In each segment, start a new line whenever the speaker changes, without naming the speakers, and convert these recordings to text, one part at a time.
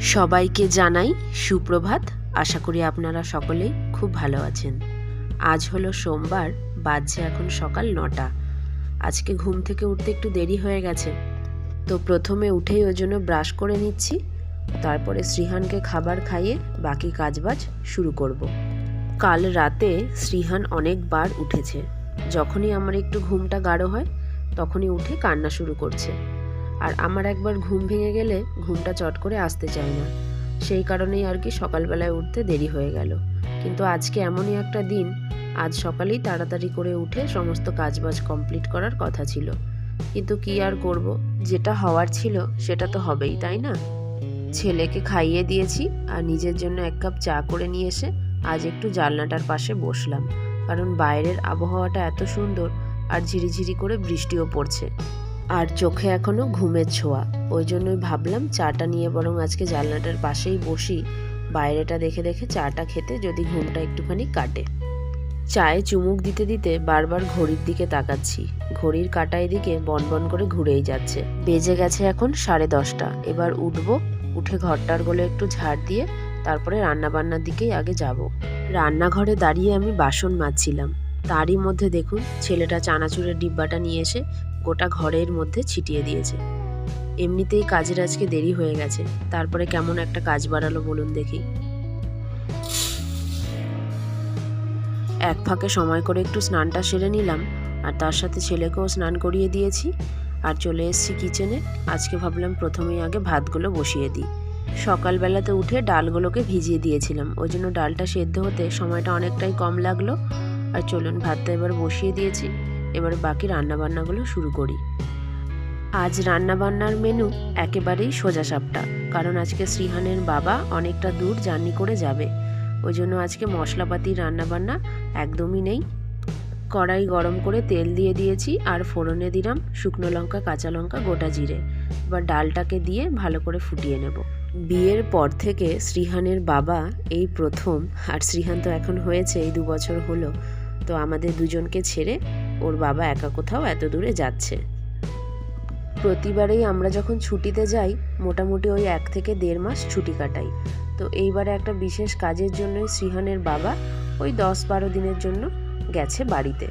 সবাইকে জানাই সুপ্রভাত। আশা করি আপনারা সকলেই খুব ভালো আছেন। আজ হলো সোমবার, বাজছে এখন সকাল নটা। আজকে ঘুম থেকে উঠতে একটু দেরি হয়ে গেছে। তো প্রথমে উঠেই ওই জন্য ব্রাশ করে নিচ্ছি। তারপরে শ্রীহানকে খাবার খাইয়ে বাকি কাজবাজ শুরু করব। কাল রাতে শ্রীহান অনেকবার উঠেছে। যখনই আমার একটু ঘুমটা গাঢ় হয়, তখনই উঠে কান্না শুরু করছে। আর আমার একবার ঘুম ভেঙে গেলে ঘুমটা চট করে আসতে চায় না। সেই কারণেই আর কি সকালবেলায় উঠতে দেরি হয়ে গেল। কিন্তু আজকে এমনই একটা দিন, আজ সকালেই তাড়াতাড়ি করে উঠে সমস্ত কাজবাজ কমপ্লিট করার কথা ছিল। কিন্তু কি আর করব? যেটা হওয়ার ছিল সেটা তো হবেই, তাই না? ছেলেকে খাইয়ে দিয়েছি আর নিজের জন্য এক কাপ চা করে নিয়ে এসে আজ একটু জানলাটার পাশে বসলাম। কারণ বাইরের আবহাওয়াটা এত সুন্দর আর ঝিরিঝিরি করে বৃষ্টিও পড়ছে। আর চোখে এখনও ঘুমের ছোঁয়া। ওই জন্যই ভাবলাম চাটা নিয়ে বরং আজকে জানলাটার পাশেই বসি। বাইরেটা দেখে দেখে চাটা খেতে যদি ঘুমটা একটুখানি কাটে। চায়ে চুমুক দিতে দিতে বারবার ঘড়ির দিকে তাকাচ্ছি। ঘড়ির কাটা এদিকে বনবন করে ঘুরেই যাচ্ছে। বেজে গেছে এখন সাড়ে দশটা। এবার উঠবো, উঠে ঘরটার গলে একটু ঝাড় দিয়ে তারপরে রান্নাবান্নার দিকেই আগে যাব। রান্নাঘরে দাঁড়িয়ে আমি বাসন মাজছিলাম। তারই মধ্যে দেখুন, ছেলেটা চানাচুরের ডিব্বাটা নিয়ে এসে গোটা ঘরের মধ্যে ছিটিয়ে দিয়েছে। এমনিতেই কাজের আজকে দেরি হয়ে গেছে, তারপরে কেমন একটা কাজ বাড়ালো বলুন দেখি। এক ফাঁকে সময় করে একটু স্নানটা সেরে নিলাম, আর তার সাথে ছেলেকেও স্নান করিয়ে দিয়েছি, আর চলে এসেছি কিচেনে। আজকে ভাবলাম প্রথমেই আগে ভাতগুলো বসিয়ে দিই। সকালবেলাতে উঠে ডালগুলোকে ভিজিয়ে দিয়েছিলাম, ওই জন্য ডালটা সেদ্ধ হতে সময়টা অনেকটাই কম লাগল। আর চলুন, ভাতটা এবার বসিয়ে দিয়েছি। এবার বাকি রান্নাবান্নাগুলো শুরু করি। আজ রান্নাবান্নার মেনু একেবারেই সোজা সাপটা, কারণ আজকে শ্রীহানের বাবা অনেকটা দূর জার্নি করে যাবে। ওই জন্য আজকে মশলাপাতি রান্নাবান্না একদমই নেই। কড়াই গরম করে তেল দিয়ে দিয়েছি আর ফোড়নে দিলাম শুকনো লঙ্কা, কাঁচা লঙ্কা, গোটা জিরে। এবার ডালটাকে দিয়ে ভালো করে ফুটিয়ে নেব। বিয়ের পর থেকে শ্রীহানের বাবা এই প্রথম, আর শ্রীহান তো এখন হয়েছে, এই দু বছর হলো। তো আমাদের দুজনকে ছেড়ে ওর বাবা একা কোথাও এত দূরে যাচ্ছে। প্রতিবারেই আমরা যখন ছুটিতে যাই, মোটামুটি ওই এক থেকে দেড় মাস ছুটি কাটাই। তো এইবারে একটা বিশেষ কাজের জন্যই শ্রীহানের বাবা ওই দশ বারো দিনের জন্য গেছে বাড়িতে।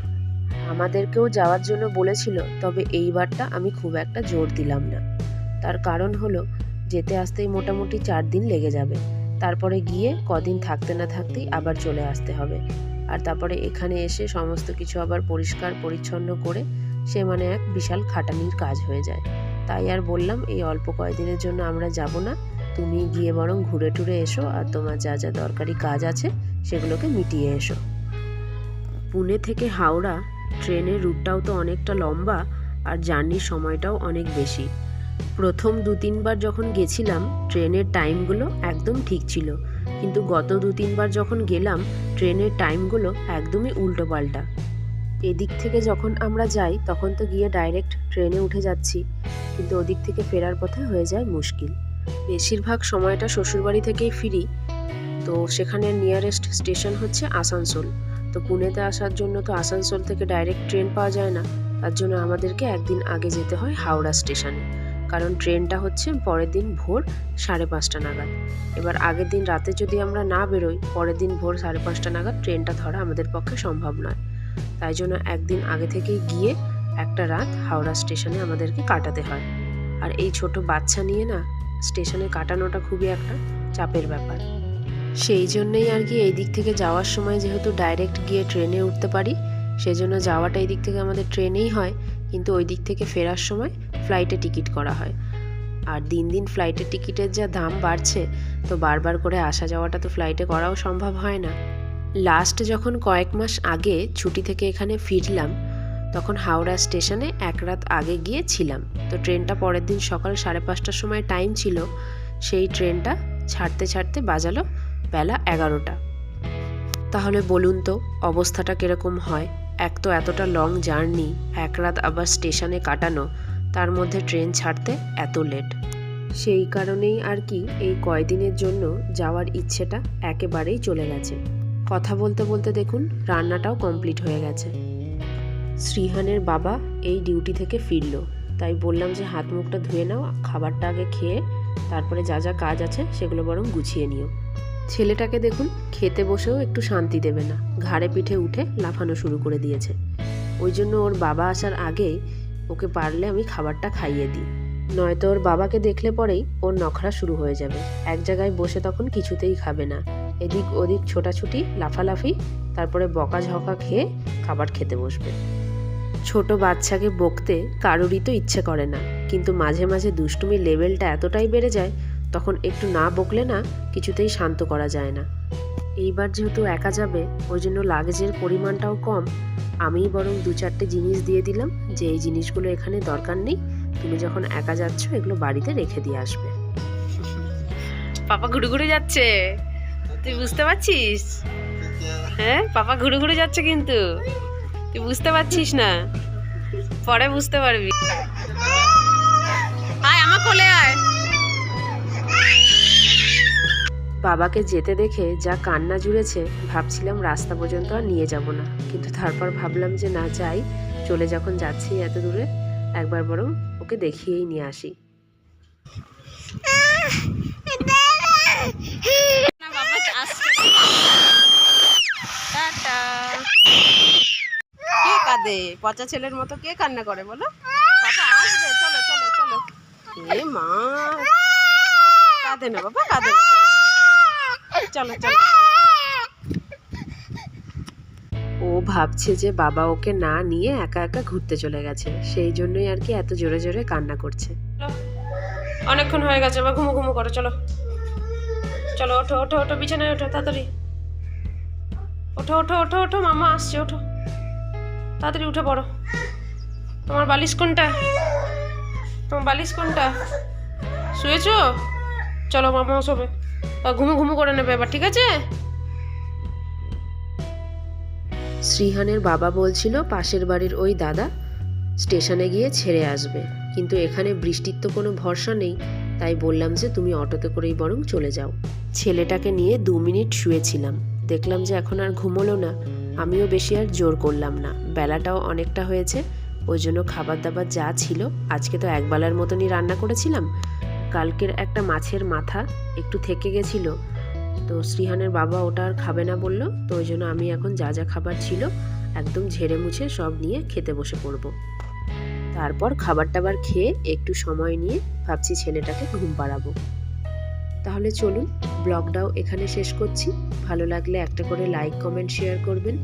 আমাদেরকেও যাওয়ার জন্য বলেছিল, তবে এইবারটা আমি খুব একটা জোর দিলাম না। তার কারণ হলো, যেতে আসতেই মোটামুটি চার দিন লেগে যাবে। তারপরে গিয়ে কদিন থাকতে না থাকতেই আবার চলে আসতে হবে। আর তারপরে এখানে এসে সমস্ত কিছু আবার পরিষ্কার, পরিচ্ছন্ন করে সে মানে এক বিশাল খাটানির কাজ হয়ে যায়। তাই আর বললাম, এই অল্প কয়েকদিনের জন্য আমরা যাব না। তুমি গিয়ে বরং ঘুরে টুরে এসো আর তোমার যা যা দরকারি কাজ আছে সেগুলোকে মিটিয়ে এসো। পুনে থেকে হাওড়া ট্রেনের রুটটাও তো অনেকটা লম্বা আর জার্নির সময়টাও অনেক বেশি। প্রথম দু তিনবার যখন গেছিলাম, ট্রেনের টাইমগুলো একদম ঠিক ছিল। কিন্তু গত দু তিনবার যখন গেলাম, ট্রেনের টাইমগুলো একদমই উল্টো পাল্টা। এদিক থেকে যখন আমরা যাই, তখন তো গিয়ে ডাইরেক্ট ট্রেনে উঠে যাচ্ছি, কিন্তু ওদিক থেকে ফেরার পথে হয়ে যায় মুশকিল। বেশিরভাগ সময়টা শ্বশুরবাড়ি থেকেই ফিরি, তো সেখানে নিয়ারেস্ট স্টেশন হচ্ছে আসানসোল। তো পুনেতে আসার জন্য তো আসানসোল থেকে ডাইরেক্ট ট্রেন পাওয়া যায় না, তার জন্য আমাদেরকে একদিন আগে যেতে হয় হাওড়া স্টেশনে কারণ ট্রেনটা হচ্ছে পরের দিন ভোর সাড়ে পাঁচটা নাগাদ। এবার আগের দিন রাতে যদি আমরা না বেরোই, পরের দিন ভোর সাড়ে পাঁচটা নাগাদ ট্রেনটা ধরা আমাদের পক্ষে সম্ভব নয়। তাই জন্য একদিন আগে থেকেই গিয়ে একটা রাত হাওড়া স্টেশনে আমাদেরকে কাটাতে হয়। আর এই ছোট বাচ্চা নিয়ে না, স্টেশনে কাটানোটা খুবই একটা চাপের ব্যাপার। সেই জন্যেই আর কি এই দিক থেকে যাওয়ার সময় যেহেতু ডাইরেক্ট গিয়ে ট্রেনে উঠতে পারি, সেজন্য যাওয়াটা এই দিক থেকে আমাদের ট্রেনেই হয়। কিন্তু ওই দিক থেকে ফেরার সময় ফ্লাইটে টিকিট করা হয়। আর দিন দিন ফ্লাইটের টিকিটের যা দাম বাড়ছে, তো বারবার করে আসা যাওয়াটা তো ফ্লাইটে করাও সম্ভব হয় না। লাস্ট যখন কয়েক মাস আগে ছুটি থেকে এখানে ফিরলাম, তখন হাওড়া স্টেশনে এক রাত আগে গিয়ে ছিলাম তো ট্রেনটা পরের দিন সকাল সাড়ে পাঁচটার সময় টাইম ছিল, সেই ট্রেনটা ছাড়তে ছাড়তে বাজালো বেলা এগারোটা। তাহলে বলুন তো, অবস্থাটা কীরকম হয়? এক তো এতটা লং জার্নি এক রাত আবার স্টেশনে কাটানো তার মধ্যে ট্রেন ছাড়তে এত লেট সেই কারণেই আর কি এই কয়দিনের জন্য যাওয়ার ইচ্ছেটা একেবারেই চলে গেছে। কথা বলতে বলতে দেখুন, রান্নাটাও কমপ্লিট হয়ে গেছে। শ্রীহানের বাবা এই ডিউটি থেকে ফিরলো। তাই বললাম যে হাত মুখটা ধুয়ে নাও, খাবারটা আগে খেয়ে তারপরে যা যা কাজ আছে সেগুলো বরং গুছিয়ে নিও। ছেলেটাকে দেখুন, খেতে বসেও একটু শান্তি দেবে না। ঘাড়ে পিঠে উঠে লাফানো শুরু করে দিয়েছে। ওই জন্য ওর বাবা আসার আগেই ওকে পারলে আমি খাবারটা খাইয়ে দিই। নয়তো ওর বাবাকে দেখলে পরেই ওর নখরা শুরু হয়ে যাবে। এক জায়গায় বসে তখন কিছুতেই খাবে না। এদিক ওদিক ছোটাছুটি, লাফালাফি, তারপরে বকাঝকা খেয়ে খাবার খেতে বসবে। ছোট বাচ্চাকে বকতে কারোরই তো ইচ্ছে করে না। কিন্তু মাঝে মাঝে দুষ্টুমির লেভেলটা এতটাই বেড়ে যায়, তখন একটু না বকলে না কিছুতেই শান্ত করা যায় না। এইবার যেহেতু একা যাবে ওই জন্য লাগেজের পরিমাণটাও কম। আমিই বরং দু চারটে জিনিস দিয়ে দিলাম যে এই জিনিসগুলো এখানে দরকার নেই। তুমি যখন একা যাচ্ছ, এগুলো বাড়িতে রেখে দিয়ে আসবে। পাপা ঘুরে ঘুরে যাচ্ছে। তুই বুঝতে পারছিস? হ্যাঁ পাপা ঘুরে ঘুরে যাচ্ছে কিন্তু। তুই বুঝতে পারছিস না? পরে বুঝতে পারবি। আয়, আমার কোলে আয়। বাবাকে যেতে দেখে যা কান্না জুড়েছে ভাবছিলাম রাস্তা পর্যন্ত আর নিয়ে যাব না। কিন্তু তারপর ভাবলাম যে না যাই। চলে যখন যাচ্ছি এত দূরে একবার বরং ওকে দেখিয়েই নিয়ে আসি। কে কাঁদে? পচা ছেলের মতো কে কান্না করে বলো? চলো চলো চলো। এ মা। কাঁদে না বাবা কাঁদে না। চলো চলো। ও ভাবছে যে বাবা ওকে না নিয়ে একা একা ঘুরতে চলে গেছে। সেই জন্যই আর কি এত জোরে জোরে কান্না করছে। অনেকক্ষণ হয়ে গেছে, এবার ঘুমো ঘুমো করো, চলো। চলো, ওঠো ওঠো ওঠো, বিছানায় ওঠো, তাড়াতাড়ি। ওঠো ওঠো ওঠো ওঠো, মামা আসছে, ওঠো। তাড়াতাড়ি উঠে পড়ো। তোমার বালিশ কোনটা? তোমার বালিশ কোনটা? শুয়েছো? চলো মামা শোবে। ঘুমো ঘুমো করে নেবে এবার, ঠিক আছে? শ্রীহানের বাবা বলছিল পাশের বাড়ির ওই দাদা স্টেশনে গিয়ে ছেড়ে আসবে। কিন্তু এখানে বৃষ্টির তো কোনো ভরসা নেই। তাই বললাম যে তুমি অটোতে করেই বরং চলে যাও। ছেলেটাকে নিয়ে দু মিনিট শুয়েছিলাম। দেখলাম যে এখন আর ঘুমোলো না। আমিও বেশি আর জোর করলাম না। বেলাটাও অনেকটা হয়েছে। ওই জন্য খাবার দাবার যা ছিল, আজকে তো একবেলার মতনই রান্না করেছিলাম। কালকের একটা মাছের মাথা একটু থেকে গেছিল, তো শ্রীহানের বাবা ওটা আর খাবে না বলল, তো ওই জন্য আমি এখন যা যা খাবার ছিল একদম ঝেড়ে মুছে সব নিয়ে খেতে বসে পড়ব। তারপর খাবার টাবার খেয়ে একটু সময় নিয়ে ভাবছি ছেলেটাকে ঘুম পাড়াবো। তাহলে চলুন, ব্লগটাও এখানে শেষ করছি। ভালো লাগলে একটা করে লাইক, কমেন্ট, শেয়ার করবেন।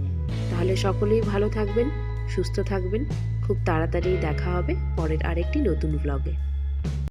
তাহলে সকলেই ভালো থাকবেন, সুস্থ থাকবেন। খুব তাড়াতাড়ি দেখা হবে পরের আরেকটি নতুন ব্লগে।